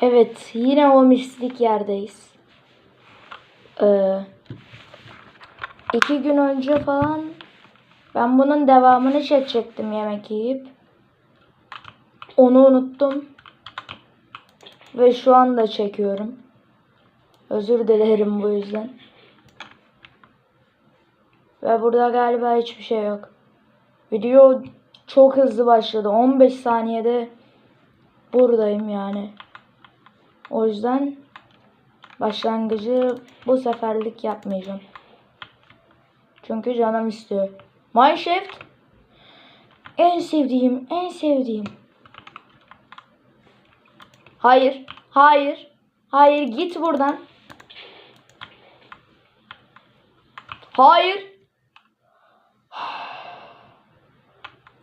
Evet, yine o mislik yerdeyiz. Ee, iki gün önce falan ben bunun devamını çekecektim yemek yiyip. Onu unuttum. Ve şu anda çekiyorum. Özür dilerim bu yüzden. Ve burada galiba hiçbir şey yok. Video çok hızlı başladı. 15 saniyede buradayım yani. O yüzden başlangıcı bu seferlik yapmayacağım. Çünkü canım istiyor. Mineshaft en sevdiğim, en sevdiğim. Hayır, hayır, hayır git buradan. Hayır.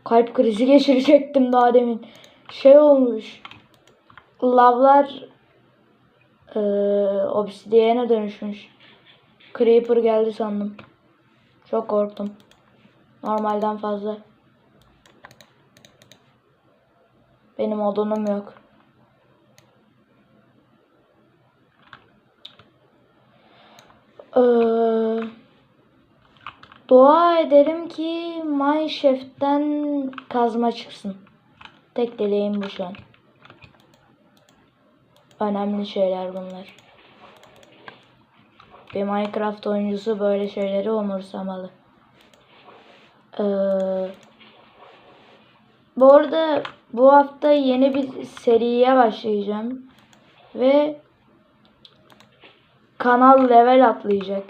Kalp krizi geçirecektim daha demin. Şey olmuş. Lavlar eee obsidiyene dönüşmüş. Creeper geldi sandım. Çok korktum. Normalden fazla. Benim odunum yok. Eee Dua edelim ki Mineshaft'ten kazma çıksın. Tek dileğim bu şu an. Önemli şeyler bunlar. Bir Minecraft oyuncusu böyle şeyleri umursamalı. Ee, bu arada bu hafta yeni bir seriye başlayacağım. Ve kanal level atlayacak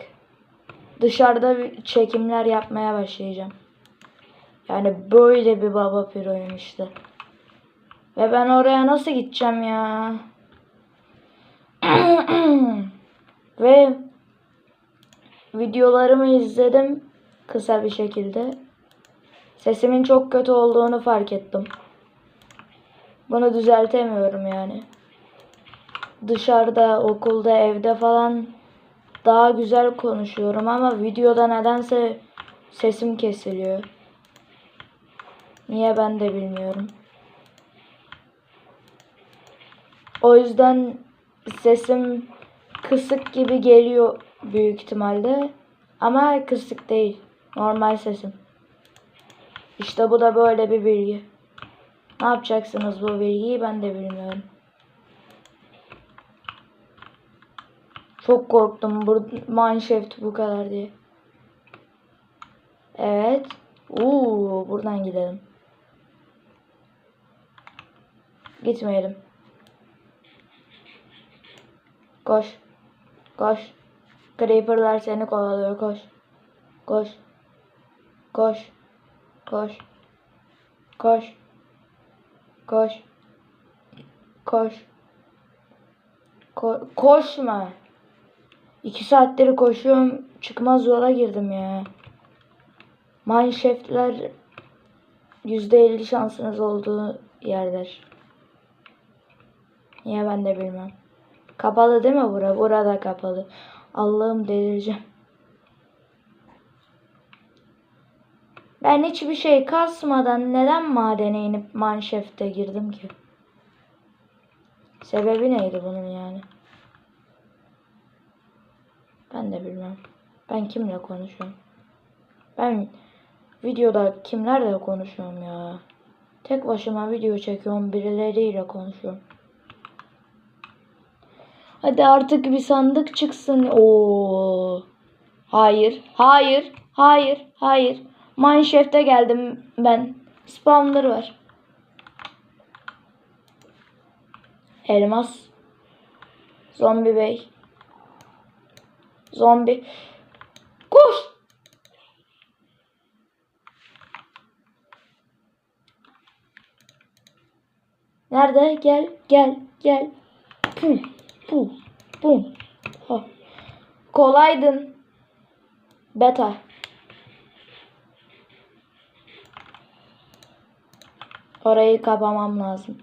dışarıda çekimler yapmaya başlayacağım. Yani böyle bir baba piroyum işte. Ve ben oraya nasıl gideceğim ya? Ve videolarımı izledim kısa bir şekilde. Sesimin çok kötü olduğunu fark ettim. Bunu düzeltemiyorum yani. Dışarıda, okulda, evde falan daha güzel konuşuyorum ama videoda nedense sesim kesiliyor. Niye ben de bilmiyorum. O yüzden sesim kısık gibi geliyor büyük ihtimalle. Ama kısık değil. Normal sesim. İşte bu da böyle bir bilgi. Ne yapacaksınız bu bilgiyi ben de bilmiyorum. Çok korktum bu mineshaft bu kadar diye. Evet. Uuu buradan gidelim. Gitmeyelim. Koş. Koş. Creeper'lar seni kovalıyor. Koş. Koş. Koş. Koş. Koş. Koş. Koş. Ko koşma. İki saattir koşuyorum. Çıkmaz yola girdim ya. Mineshaft'ler %50 şansınız olduğu yerler. Niye ben de bilmem. Kapalı değil mi bura? Burada kapalı. Allah'ım delireceğim. Ben hiçbir şey kasmadan neden madene inip mineshaft'e girdim ki? Sebebi neydi bunun yani? Ben de bilmem. Ben kimle konuşuyorum? Ben videoda kimlerle konuşuyorum ya? Tek başıma video çekiyorum. Birileriyle konuşuyorum. Hadi artık bir sandık çıksın. Oo. Hayır. Hayır. Hayır. Hayır. Mineshaft'e geldim ben. Spawner var. Elmas. Zombi bey. Zombi. Koş. Nerede? Gel, gel, gel. Pum, pum, pum. Ha. Kolaydın. Beta. Orayı kapamam lazım.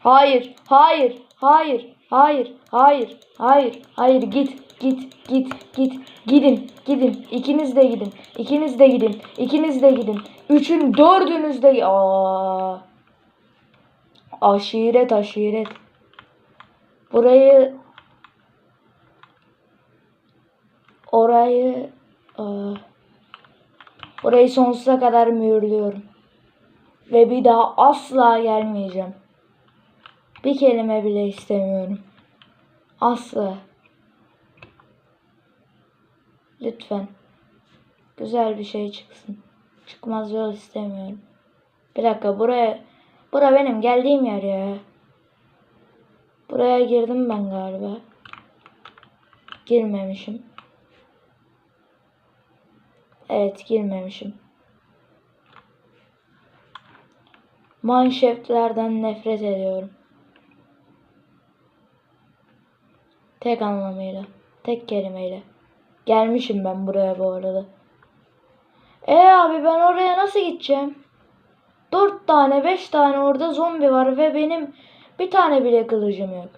Hayır, hayır, hayır, hayır, hayır, hayır, hayır, git, git, git, git, gidin, gidin, ikiniz de gidin, ikiniz de gidin, ikiniz de gidin, üçün, dördünüz de, aa, Aşiret aşiret. Burayı orayı ıı, burayı sonsuza kadar mühürlüyorum. Ve bir daha asla gelmeyeceğim. Bir kelime bile istemiyorum. Asla. Lütfen. Güzel bir şey çıksın. Çıkmaz yol istemiyorum. Bir dakika buraya. Bura benim geldiğim yer ya. Buraya girdim ben galiba. Girmemişim. Evet girmemişim. Manşetlerden nefret ediyorum. Tek anlamıyla. Tek kelimeyle. Gelmişim ben buraya bu arada. E abi ben oraya nasıl gideceğim? Dört tane beş tane orada zombi var ve benim bir tane bile kılıcım yok.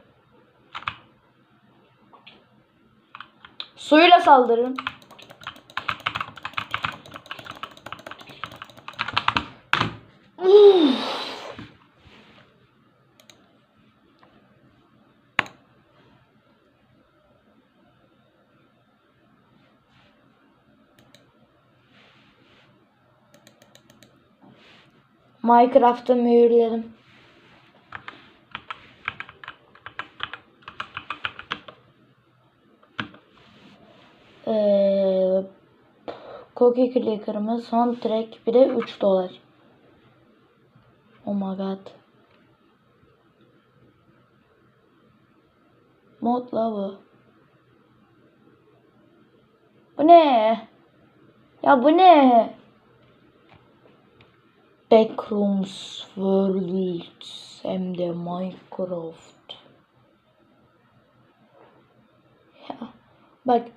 Suyla saldırın. Minecraft'ı mühürledim. Ee, Cookie Clicker'ımız son track bir de 3 dolar. Oh my god. Mod bu. Bu ne? Ya bu ne? Backrooms Worlds hem de Minecraft. Ya bak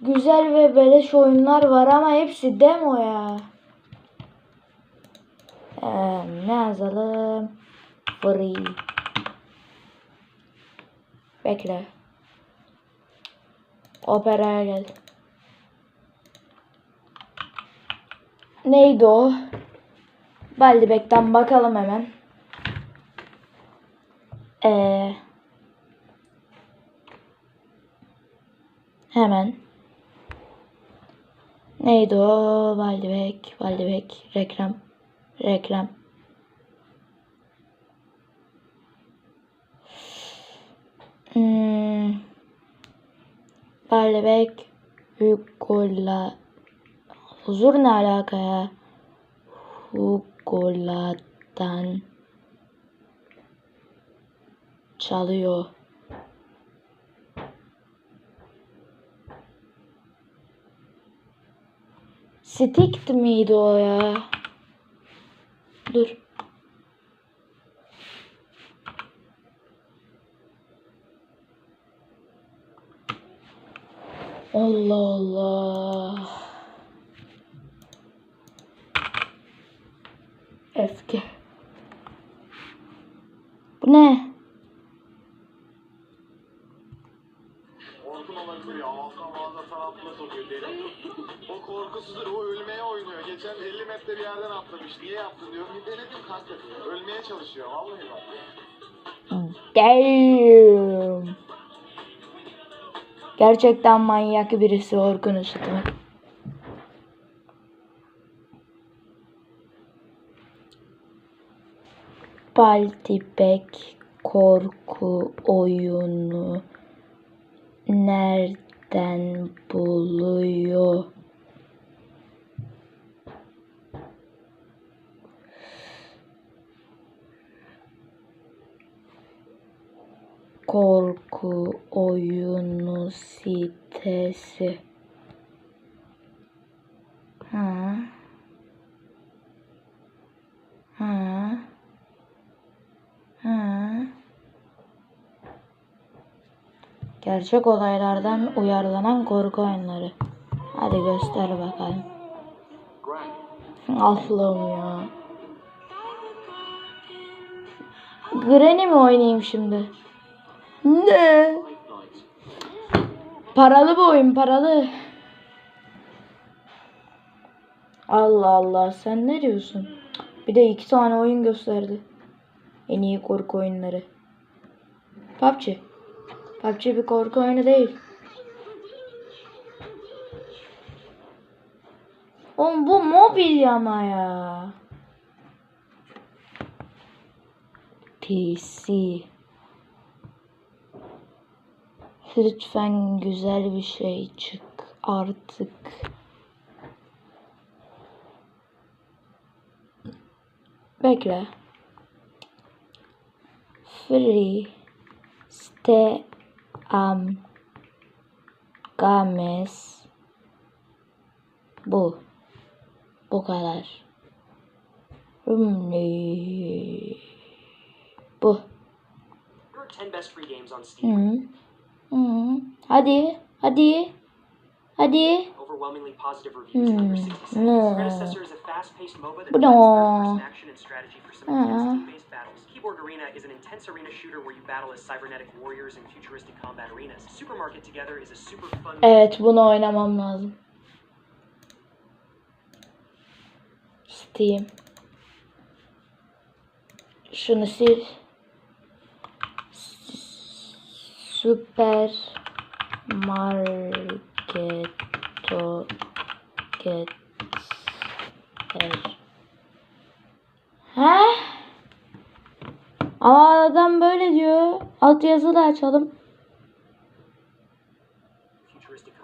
güzel ve beleş oyunlar var ama hepsi demo ya. Ee, ne yazalım? Free. Bekle. Operaya gel. Neydi o? Baldebek'ten bakalım hemen. Ee, hemen. Neydi o? Baldebek, Baldebek, reklam, reklam. Hmm. Baldebek, Hugo'la Huzur ne alaka ya? Hugo'ladan çalıyor. Sticked miydi o ya? Dur. Allah Allah. Öfke. Bu ne? Korkun olabilir ya. Alttan bazı tarafına sokuyor deli. O korkusuzdur. O ölmeye oynuyor. Geçen 50 metre bir yerden atlamış. Niye yaptın diyorum. Bir denedim kanka. Ölmeye çalışıyor. Vallahi bak. Damn. Gerçekten manyak birisi Orkun Işıtmak. Baltibek korku oyunu nereden buluyor? Korku oyunu sitesi. Ha. Ha. Ha. Gerçek olaylardan uyarlanan korku oyunları. Hadi göster bakalım. Allah'ım ya. Granny mi oynayayım şimdi? Ne? Paralı bu oyun paralı. Allah Allah sen ne diyorsun? Bir de iki tane oyun gösterdi. En iyi korku oyunları. PUBG. PUBG bir korku oyunu değil. Oğlum bu mobil ama ya. PC. Lütfen güzel bir şey çık artık. Bekle. Free Ste Am Games Bu. Bu kadar. Rumli. Bu. Here are 10 best free games on Hı Steam. -hı. Hı -hı. Hadi. Hadi. Hadi. Overwhelmingly positive reviews in under 60 seconds. No. Predecessor is a fast-paced MOBA that No. third-person action and strategy for some intense team-based battles. Keyboard Arena is an intense arena shooter where you battle as cybernetic warriors in futuristic combat arenas. Supermarket Together is a super fun Evet bunu oynamam lazım. Steam. Şunu sil. Süper Marketo Get Ha? Ama adam böyle diyor. Alt yazı da açalım.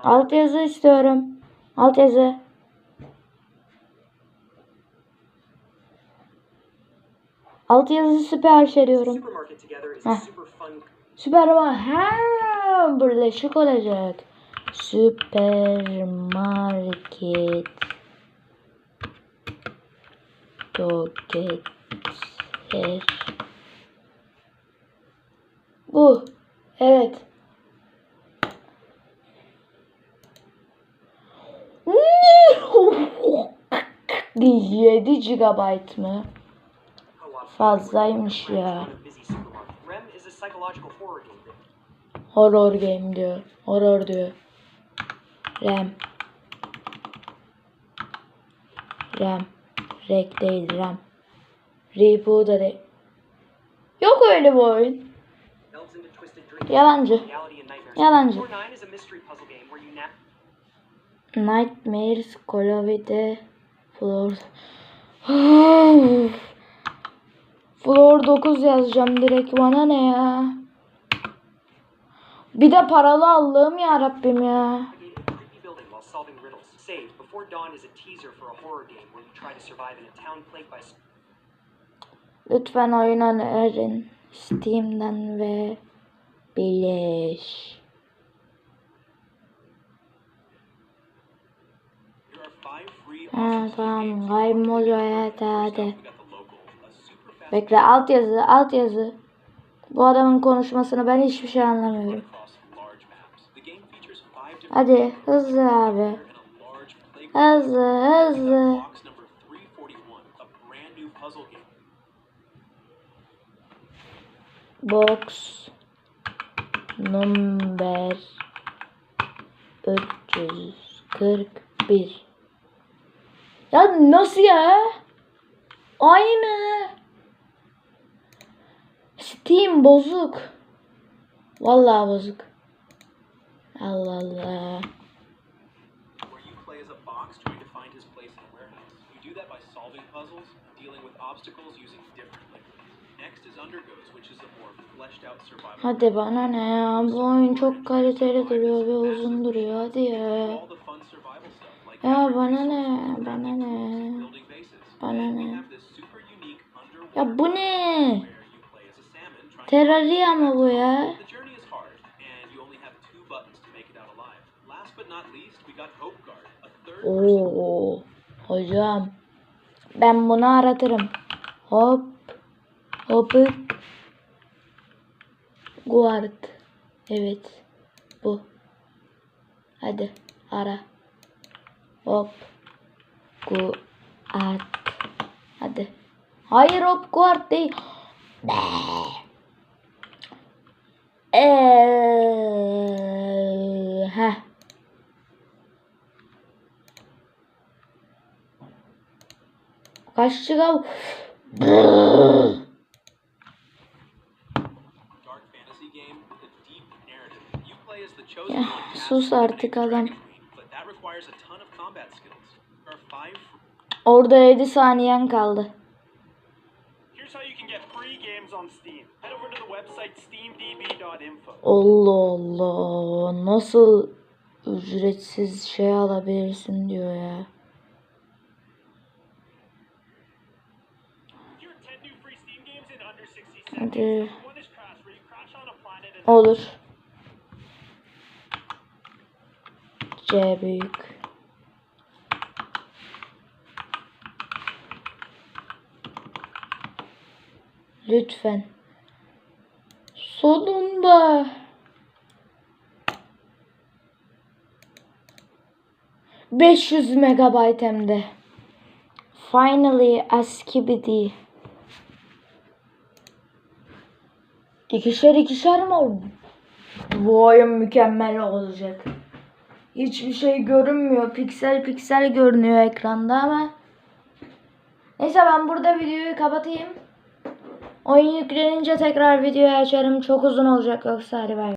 Alt yazı istiyorum. Alt yazı. Alt yazı süper şey diyorum. Heh. Süper ama her birleşik olacak. Süpermarket. Doket. Bu. Evet. Yedi GB mı? Fazlaymış ya. Horror game diyor. Horror diyor. RAM. RAM. Rek değil RAM. Repo da değil. Yok öyle bir oyun. Yalancı. Yalancı. Core 9 is a mystery puzzle game where you nap Nightmares, Duty, Floor... Floor 9 yazacağım direkt bana ne ya. Bir de paralı Allah'ım ya Rabbim ya. Before Dawn is a teaser for a horror game where you try to survive in a town plagued by Lütfen oyun önerin. Steam'den ve Bileş. Ha tamam First hadi. fast Bekle alt yazı alt yazı. Bu adamın konuşmasını ben hiçbir şey anlamıyorum. Hadi hızlı abi. Hızlı hızlı. got box number 341, a brand new puzzle game. Box number 341. Ya nasıl ya? Aynı. Steam bozuk. Vallahi bozuk. Allah Allah. where you play as a box trying to find his place in a warehouse. You do that by solving puzzles, dealing with obstacles using different. Next is Undergoes, which is a more fleshed out survival. Hadi bana ne ya? Bu oyun çok kaliteli duruyor ve uzun duruyor. Hadi ya. Ya bana ne? Bana ne? Bana ne? Ya bu ne? Terraria mı bu ya? Oo, hocam. Ben bunu aratırım. Hop. Hop. Guard. Evet. Bu. Hadi ara. Hop. Guard. Hadi. Hayır hop guard değil. Eee, free games on Steam. Head over to the website steamdb.info. Allah Allah. Nasıl ücretsiz şey alabilirsin diyor ya. Here are 10 new free Steam games in under 60 seconds. Hadi. One is Crash, where you crash on a planet and Olur. C büyük. Lütfen. Sonunda. ...500 megabayt hem de. Finally Askibidi. İkişer ikişer mi oldu? Bu oyun mükemmel olacak. Hiçbir şey görünmüyor. Piksel piksel görünüyor ekranda ama. Neyse ben burada videoyu kapatayım. Oyun yüklenince tekrar videoyu açarım. Çok uzun olacak yoksa hadi bay.